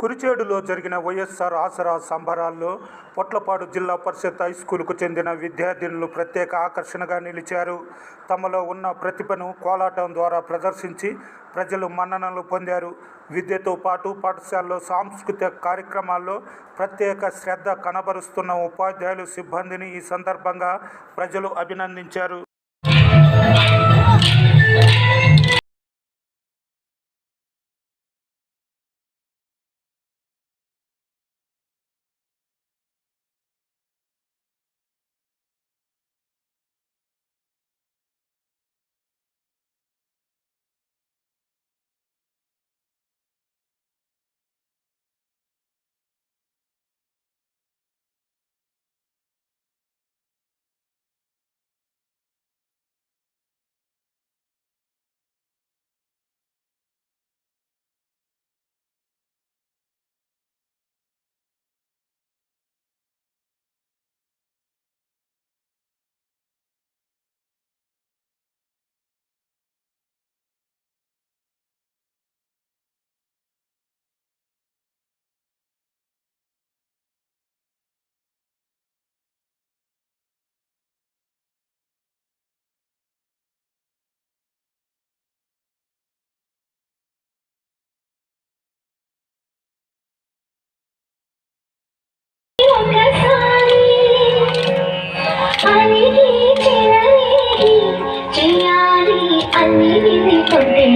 కురిచేడులో జరిగిన వైఎస్ఆర్ ఆసరా సంబరాల్లో పొట్లపాడు జిల్లా పరిషత్ హై స్కూల్కు చెందిన విద్యార్థినులు ప్రత్యేక ఆకర్షణగా నిలిచారు. తమలో ఉన్న ప్రతిభను కోలాటం ద్వారా ప్రదర్శించి ప్రజలు మన్ననలు పొందారు. విద్యతో పాటు పాఠశాలలో సాంస్కృతిక కార్యక్రమాల్లో ప్రత్యేక శ్రద్ధ కనబరుస్తున్న ఉపాధ్యాయులు సిబ్బందిని ఈ సందర్భంగా ప్రజలు అభినందించారు.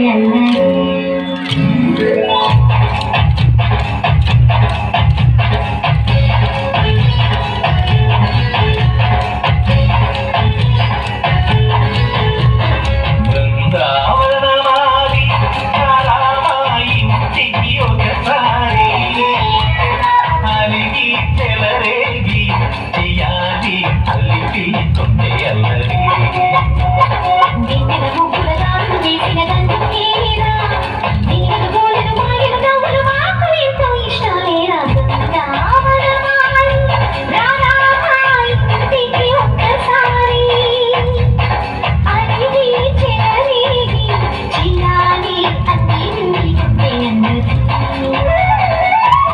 María, Hey, Hannah.